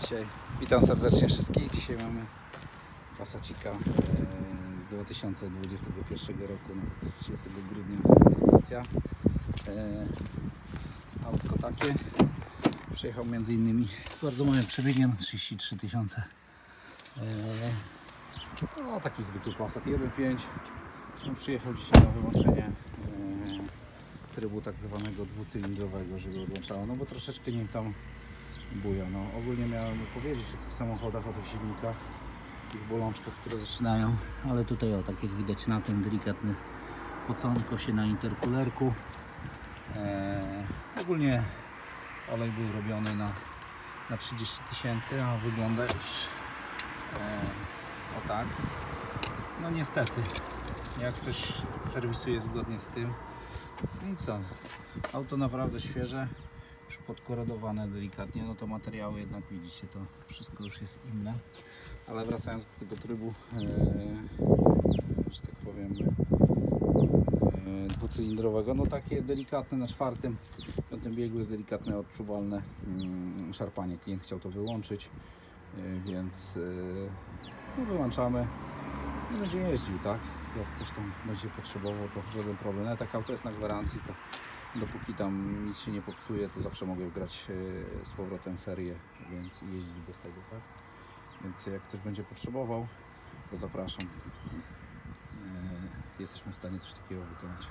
Dzisiaj witam serdecznie wszystkich. Dzisiaj mamy Passacika e, z 2021 roku, no, z 30 grudnia rejestracja. E, Autko takie. Przyjechał między innymi z bardzo małym przebiegiem 33 tysiące. E, No taki zwykły Passat 1.5. No, przyjechał dzisiaj na wyłączenie trybu tak zwanego dwucylindrowego, żeby odłączało, no bo troszeczkę nim tam buja. No, ogólnie miałem powiedzieć o tych samochodach, o tych silnikach, tych bolączkach, które zaczynają, ale tutaj o, tak jak widać na tym delikatny poconko się na interkulerku. Eee, ogólnie olej był robiony na, na 30 tysięcy, a wygląda już eee, o tak. No niestety, jak ktoś serwisuje zgodnie z tym, no i co? Auto naprawdę świeże, już podkorodowane delikatnie, no to materiały jednak widzicie, to wszystko już jest inne. Ale wracając do tego trybu, e, że tak powiem, e, dwucylindrowego, no takie delikatne na czwartym, piątym biegu jest delikatne, odczuwalne mm, szarpanie. Klient chciał to wyłączyć, e, więc e, no, wyłączamy i będzie jeździł, tak? Jak ktoś tam będzie potrzebował, to żaden problem. Ale tak auto jest na gwarancji, to dopóki tam nic się nie popsuje, to zawsze mogę grać e, z powrotem serię, więc jeździć bez tego, tak? Więc jak ktoś będzie potrzebował, to zapraszam. E, Jesteśmy w stanie coś takiego wykonać.